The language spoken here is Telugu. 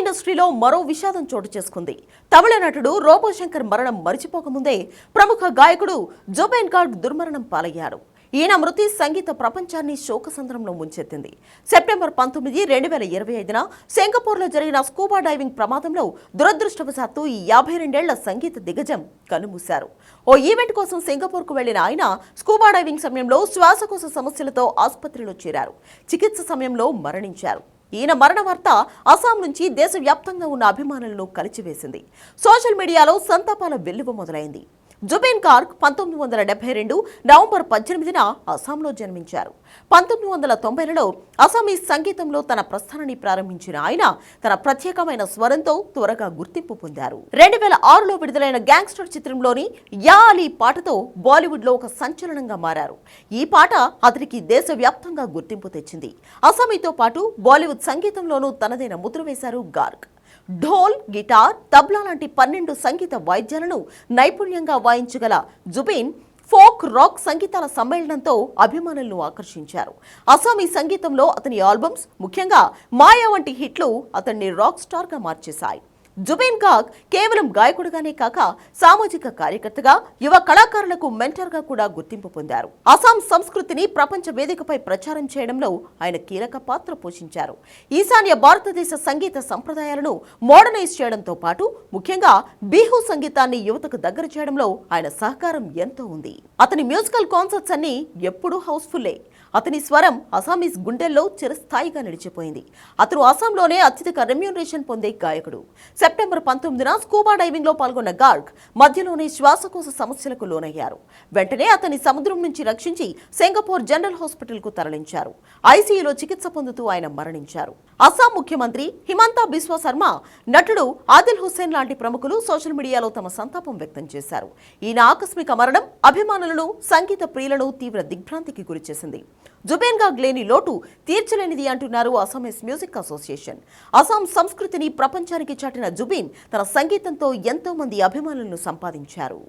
ఇండస్ట్రీలో మరో విషాదం చోటు చేసుకుంది. తమిళ నటుడు రోబోశంకర్ మరణం మరిచిపోకముందే ప్రముఖ గాయకుడు జుబేన్ గార్డ్ దుర్మరణం పాలయ్యాడు ఈయన మృతి సంగీత ప్రపంచాన్ని శోకసంద్రంలో ముంచెత్తింది. సెప్టెంబర్ పంతొమ్మిది రెండు వేల ఇరవై ఐదున సింగపూర్లో జరిగిన స్కూబా డైవింగ్ ప్రమాదంలో దురదృష్టవశాత్తు ఈ యాభై రెండేళ్ళ సంగీత దిగ్గజం కనుమూశారు. ఓ ఈవెంట్ కోసం సింగపూర్కు వెళ్ళిన ఆయన స్కూబా డైవింగ్ సమయంలో శ్వాసకోశ సమస్యలతో ఆసుపత్రిలో చేరారు. చికిత్స సమయంలో మరణించారు. ఈయన మరణ వార్త అస్సాం నుంచి దేశవ్యాప్తంగా ఉన్న అభిమానులను కలిచివేసింది. సోషల్ మీడియాలో సంతాపాల వెల్లువ మొదలైంది. జుబేన్ కార్క్ పంతొమ్మిది వందల డెబ్బై రెండు నవంబర్ పద్దెనిమిదిన అస్సాంలో జన్మించారు. పంతొమ్మిది వందల తొంభైలలో అస్సామీస్ సంగీతంలో తన ప్రస్థానాన్ని ప్రారంభించిన ఆయన తన ప్రత్యేకమైన స్వరంతో త్వరగా గుర్తింపు పొందారు. రెండు వేల ఆరులో విడుదలైన గ్యాంగ్స్టర్ చిత్రంలోని యా అలీ పాటతో బాలీవుడ్లో ఒక సంచలనంగా మారారు. ఈ పాట అతనికి దేశవ్యాప్తంగా గుర్తింపు తెచ్చింది. అస్సామీతో పాటు బాలీవుడ్ సంగీతంలోనూ తనదైన ముద్ర వేశారు గార్గ్. ఢోల్ గిటార్ తబ్లా లాంటి పన్నెండు సంగీత వాయిద్యాలను నైపుణ్యంగా వాయించగల జుబీన్ ఫోక్ రాక్ సంగీతాల సమ్మేళనంతో అభిమానులను ఆకర్షించారు అస్సామీ సంగీతంలో అతని ఆల్బమ్స్ ముఖ్యంగా మాయా వంటి హిట్లు అతన్ని రాక్ స్టార్గా మార్చేశాయి జుబేన్ గాగ్ కేవలం గాయకుడుగానే కాక సామాజిక కార్యకర్తగా యువ కళాకారులకు మెంటర్గా కూడా గుర్తింపు పొందారు. అస్సాం సంస్కృతిని ప్రపంచ వేదికపై ప్రచారం చేయడంలో ఆయన కీలక పాత్ర పోషించారు. ఈశాన్య భారతదేశ సంగీత సంప్రదాయాలను మోడర్నైజ్ చేయడంతో పాటు ముఖ్యంగా బిహు సంగీతాన్ని యువతకు దగ్గర చేయడంలో ఆయన సహకారం ఎంతో ఉంది. అతని మ్యూజికల్ కాన్సర్ట్స్ అన్ని ఎప్పుడూ హౌస్ఫుల్లే. అతని స్వరం అసామీస్ గుండెల్లో చిరస్థాయిగా నిలిచిపోయింది. అతను అస్సాంలోనే అత్యధిక రెమ్యూనరేషన్ పొందే గాయకుడు. సెప్టెంబర్ పంతొమ్మిదిన స్కూబా డైవింగ్లో పాల్గొన్న గార్గ్ మధ్యలోనే శ్వాసకోశ సమస్యలకు లోనయ్యారు. వెంటనే అతన్ని సముద్రం నుంచి రక్షించి సింగపూర్ జనరల్ హాస్పిటల్కు తరలించారు. ఐసీయూలో చికిత్స పొందుతూ ఆయన మరణించారు. అస్సాం ముఖ్యమంత్రి హిమంతా బిస్వా శర్మ నటుడు ఆదిల్ హుస్సేన్ లాంటి ప్రముఖులు సోషల్ మీడియాలో తమ సంతాపం వ్యక్తం చేశారు. ఈయన ఆకస్మిక మరణం అభిమానులను సంగీత ప్రియులను తీవ్ర దిగ్భ్రాంతికి గురిచేసింది జుబేన్ గాగ్ లేని లోటు తీర్చలేనిది అంటున్నారు అసామీస్ మ్యూజిక్ అసోసియేషన్. అస్సాం సంస్కృతిని ప్రపంచానికి చాటిన జుబీన్ తన సంగీతంతో ఎంతో మంది అభిమానులను సంపాదించారు.